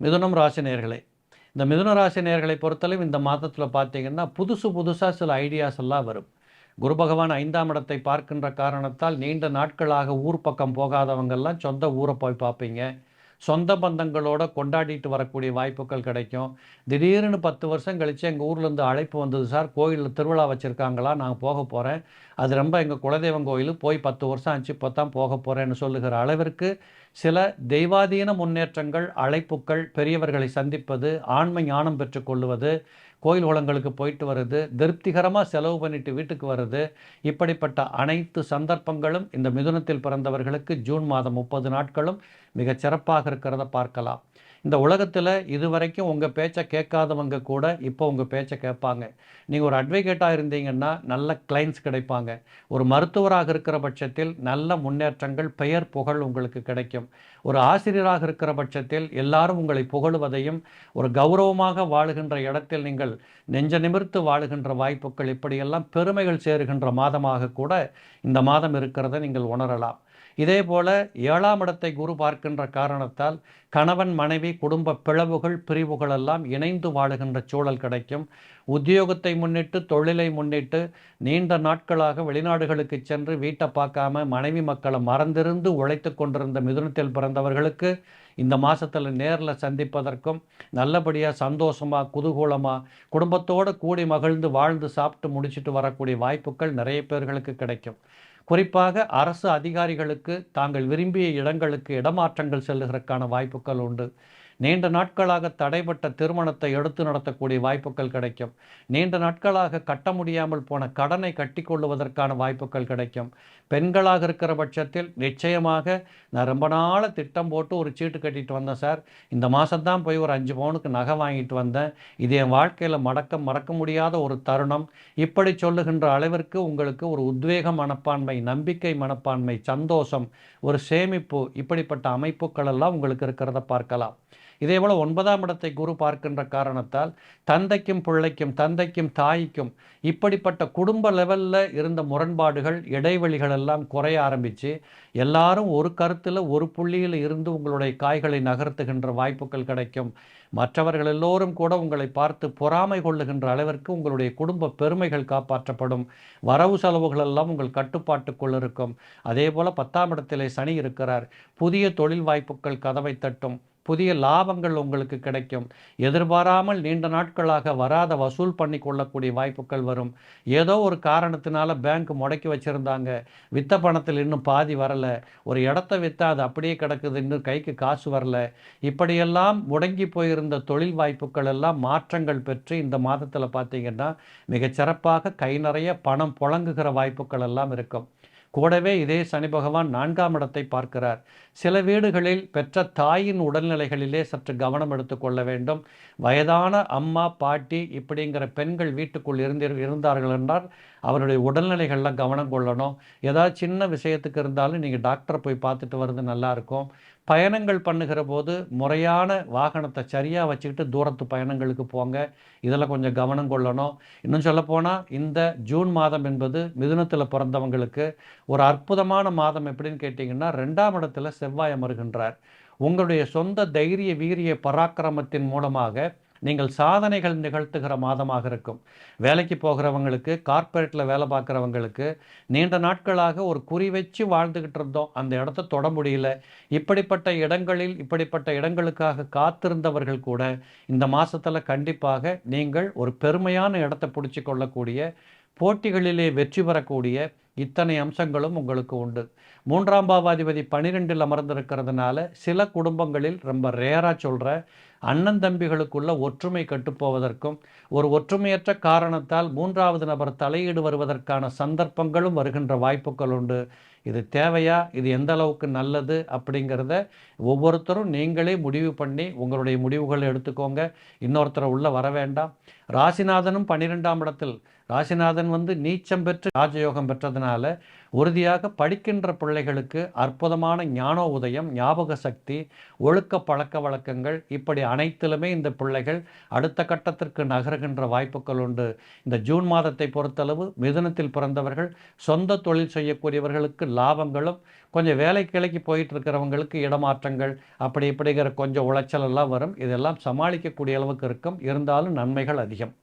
மிதுனம் ராசி நேர்களே இந்த மிதுன ராசி நேர்களை பொறுத்தளவு இந்த மாதத்தில் பார்த்தீங்கன்னா புதுசு புதுசாக சில ஐடியாஸ் எல்லாம் வரும். குரு பகவான் ஐந்தாம் இடத்தை பார்க்கின்ற காரணத்தால் நீண்ட நாட்களாக ஊர் பக்கம் போகாதவங்கெல்லாம் சொந்த ஊரை போய் பார்ப்பீங்க. சொந்த பந்தங்களோட கொண்டாடிட்டு வரக்கூடிய வாய்ப்புகள் கிடைக்கும். திடீர்னு பத்து வருஷம் கழித்து எங்கள் ஊர்லேருந்து அழைப்பு வந்தது சார் கோயிலில் திருவிழா வச்சுருக்காங்களா? நான் போக போகிறேன் அது ரொம்ப எங்கள் குலதெய்வம் கோயில் போய் பத்து வருஷம் ஆச்சு இப்போ தான் போக போகிறேன்னு சொல்லுகிற அளவிற்கு சில தெய்வாதீன முன்னேற்றங்கள் அழைப்புக்கள் பெரியவர்களை சந்திப்பது ஆண்மை ஞானம் பெற்றுக்கொள்வது கோயில் குளங்களுக்கு போயிட்டு வருது திருப்திகரமாக செலவு பண்ணிட்டு வீட்டுக்கு வருது இப்படிப்பட்ட அனைத்து சந்தர்ப்பங்களும் இந்த மிதுனத்தில் பிறந்தவர்களுக்கு ஜூன் மாதம் முப்பது நாட்களும் மிகச் சிறப்பாக இருக்கிறத பார்க்கலாம். இந்த உலகத்தில் இதுவரைக்கும் உங்கள் பேச்சை கேட்காதவங்க கூட இப்போ உங்கள் பேச்சை கேட்பாங்க. நீங்கள் ஒரு அட்வொகேட்டாக இருந்தீங்கன்னா நல்ல கிளைண்ட்ஸ் கிடைப்பாங்க. ஒரு மருத்துவராக இருக்கிற பட்சத்தில் நல்ல முன்னேற்றங்கள் பெயர் புகழ் உங்களுக்கு கிடைக்கும். ஒரு ஆசிரியராக இருக்கிற பட்சத்தில் எல்லாரும் உங்களை புகழுவதையும் ஒரு கௌரவமாக வாழுகின்ற இடத்தில் நீங்கள் நெஞ்ச நிமிர்த்து வாழுகின்ற வாய்ப்புகள் இப்படியெல்லாம் பெருமைகள் சேருகின்ற மாதமாக கூட இந்த மாதம் இருக்கிறத நீங்கள் உணரலாம். இதே போல ஏழாம் இடத்தை குரு பார்க்கின்ற காரணத்தால் கணவன் மனைவி குடும்ப பிளவுகள் பிரிவுகள் எல்லாம் இணைந்து வாழுகின்ற சூழல் கிடைக்கும். உத்தியோகத்தை முன்னிட்டு தொழிலை முன்னிட்டு நீண்ட நாட்களாக வெளிநாடுகளுக்கு சென்று வீட்டை பார்க்காம மனைவி மக்களை மறந்திருந்து உழைத்து கொண்டிருந்த மிதுனத்தில் பிறந்தவர்களுக்கு இந்த மாதத்தில் நேரில் சந்திப்பதற்கும் நல்லபடியாக சந்தோஷமாக குதூகூலமாக குடும்பத்தோடு கூடி மகிழ்ந்து வாழ்ந்து சாப்பிட்டு முடிச்சுட்டு வரக்கூடிய வாய்ப்புகள் நிறைய பேர்களுக்கு கிடைக்கும். குறிப்பாக அரசு அதிகாரிகளுக்கு தாங்கள் விரும்பிய இடங்களுக்கு இடமாற்றங்கள் செல்லுகிறதுக்கான வாய்ப்புகள் உண்டு. நீண்ட நாட்களாக தடைப்பட்ட திருமணத்தை எடுத்து நடத்தக்கூடிய வாய்ப்புகள் கிடைக்கும். நீண்ட நாட்களாக கட்ட முடியாமல் போன கடனை கட்டி கொள்ளுவதற்கான வாய்ப்புகள் கிடைக்கும். பெண்களாக இருக்கிற பட்சத்தில் நிச்சயமாக நான் ரொம்ப நாள் திட்டம் போட்டு ஒரு சீட்டு கட்டிட்டு வந்தேன் சார். இந்த மாதம்தான் போய் ஒரு அஞ்சு பவுனுக்கு நகை வாங்கிட்டு வந்தேன். இது என் வாழ்க்கையில் மடக்க மறக்க முடியாத ஒரு தருணம். இப்படி சொல்லுகின்ற அளவிற்கு உங்களுக்கு ஒரு உத்வேக மனப்பான்மை நம்பிக்கை மனப்பான்மை சந்தோஷம் ஒரு சேமிப்பு இப்படிப்பட்ட அமைப்புகள் எல்லாம் உங்களுக்கு இருக்கிறத பார்க்கலாம். இதே போல் ஒன்பதாம் இடத்தை குரு பார்க்கின்ற காரணத்தால் தந்தைக்கும் பிள்ளைக்கும் தந்தைக்கும் தாய்க்கும் இப்படிப்பட்ட குடும்ப லெவலில் இருந்த முரண்பாடுகள் இடைவெளிகள் எல்லாம் குறைய ஆரம்பித்து எல்லாரும் ஒரு கருத்தில் ஒரு புள்ளியில் இருந்து உங்களுடைய காய்களை நகர்த்துகின்ற வாய்ப்புகள் கிடைக்கும். மற்றவர்கள் எல்லோரும் கூட உங்களை பார்த்து பொறாமை கொள்ளுகின்ற அளவிற்கு உங்களுடைய குடும்ப பெருமைகள் காப்பாற்றப்படும். வரவு செலவுகள் எல்லாம் உங்கள் கட்டுப்பாட்டுக்குள் இருக்கும். அதே போல் பத்தாம் இடத்திலே சனி இருக்கிறார். புதிய தொழில் வாய்ப்புகள் கதவை தட்டும். புதிய லாபங்கள் உங்களுக்கு கிடைக்கும். எதிர்பாராமல் நீண்ட நாட்களாக வராத வசூல் பண்ணி கொள்ளக்கூடிய வாய்ப்புகள் வரும். ஏதோ ஒரு காரணத்தினால பேங்க் முடக்கி வச்சுருந்தாங்க. வித்த பணத்தில் இன்னும் பாதி வரலை. ஒரு இடத்த விற்றா அது அப்படியே கிடக்குது. இன்னும் கைக்கு காசு வரல. இப்படியெல்லாம் முடங்கி போயிருந்த தொழில் வாய்ப்புகள் எல்லாம் மாற்றங்கள் பெற்று இந்த மாதத்தில் பார்த்தீங்கன்னா மிகச்சிறப்பாக கை நிறைய பணம் புழங்குகிற வாய்ப்புகள் எல்லாம் இருக்கும். கூடவே இதே சனி பகவான் நான்காம் இடத்தை பார்க்கிறார். சில வீடுகளில் பெற்ற தாயின் உடல்நிலைகளிலே சற்று கவனம் எடுத்துக்கொள்ள வேண்டும். வயதான அம்மா பாட்டி இப்படிங்கிற பெண்கள் வீட்டுக்குள் இருந்து இருந்தார்கள் என்றால் அவருடைய உடல்நிலைகளில் கவனம் கொள்ளணும். ஏதாவது சின்ன விஷயத்துக்கு இருந்தாலும் நீங்கள் டாக்டரை போய் பார்த்துட்டு வர்றது நல்லாயிருக்கும் பயணங்கள் பண்ணுகிற போது முறையான வாகனத்தை சரியாக வச்சுக்கிட்டு தூரத்து பயணங்களுக்கு போங்க. இதில் கொஞ்சம் கவனம் கொள்ளணும். இன்னும் சொல்லப்போனால் இந்த ஜூன் மாதம் என்பது மிதுனத்தில் பிறந்தவங்களுக்கு ஒரு அற்புதமான மாதம் எப்படின்னு கேட்டிங்கன்னா ரெண்டாம் இடத்துல செவ்வாய் அமர்கின்றார். உங்களுடைய சொந்த தைரிய வீரிய பராக்கிரமத்தின் மூலமாக நீங்கள் சாதனைகள் நிகழ்த்துகிற மாதமாக இருக்கும். வேலைக்கு போகிறவங்களுக்கு கார்ப்பரேட்டில் வேலை பார்க்குறவங்களுக்கு நீண்ட நாட்களாக ஒரு குறி வச்சு வாழ்ந்துக்கிட்டு இருந்தோம். அந்த இடத்த தொட முடியல. இப்படிப்பட்ட இடங்களில் இப்படிப்பட்ட இடங்களுக்காக காத்திருந்தவர்கள் கூட இந்த மாதத்தில் கண்டிப்பாக நீங்கள் ஒரு பெருமையான இடத்தை பிடிச்சி கொள்ளக்கூடிய போட்டிகளிலே வெற்றி பெறக்கூடிய இத்தனை அம்சங்களும் உங்களுக்கு உண்டு. மூன்றாம் பாவாதிபதி பனிரெண்டில் அமர்ந்திருக்கிறதுனால சில குடும்பங்களில் ரொம்ப ரேராக சொல்கிற அண்ணன் தம்பிகளுக்குள்ள ஒற்றுமை கட்டுப்போவதற்கும் ஒரு ஒற்றுமையற்ற காரணத்தால் மூன்றாவது நபர் தலையீடு வருவதற்கான சந்தர்ப்பங்களும் வருகின்ற வாய்ப்புகள் உண்டு. இது தேவையா? இது எந்த அளவுக்கு நல்லது? அப்படிங்கிறத ஒவ்வொருத்தரும் நீங்களே முடிவு பண்ணி உங்களுடைய முடிவுகளை எடுத்துக்கோங்க. இன்னொருத்தரை உள்ளே வர வேண்டாம். ராசிநாதனும் பன்னிரெண்டாம் இடத்தில். ராசிநாதன் வந்து நீச்சம் பெற்று ராஜயோகம் பெற்றதுனால உறுதியாக படிக்கின்ற பிள்ளைகளுக்கு அற்புதமான ஞான உதயம் ஞாபக சக்தி ஒழுக்க பழக்க வழக்கங்கள் இப்படி அனைத்திலுமே இந்த பிள்ளைகள் அடுத்த கட்டத்திற்கு நகருகின்ற வாய்ப்புகள் உண்டு. இந்த ஜூன் மாதத்தை பொறுத்தளவு மிதுனத்தில் பிறந்தவர்கள் சொந்த தொழில் செய்யக்கூடியவர்களுக்கு லாபங்களும் கொஞ்சம் வேலை கிளைக்கு போயிட்டு இருக்கிறவங்களுக்கு இடமாற்றங்கள் அப்படி இப்படிங்கிற கொஞ்சம் உளைச்சல் எல்லாம் வரும். இதெல்லாம் சமாளிக்கக்கூடிய அளவுக்கு இருக்கும். இருந்தாலும் நன்மைகள் அதிகம்.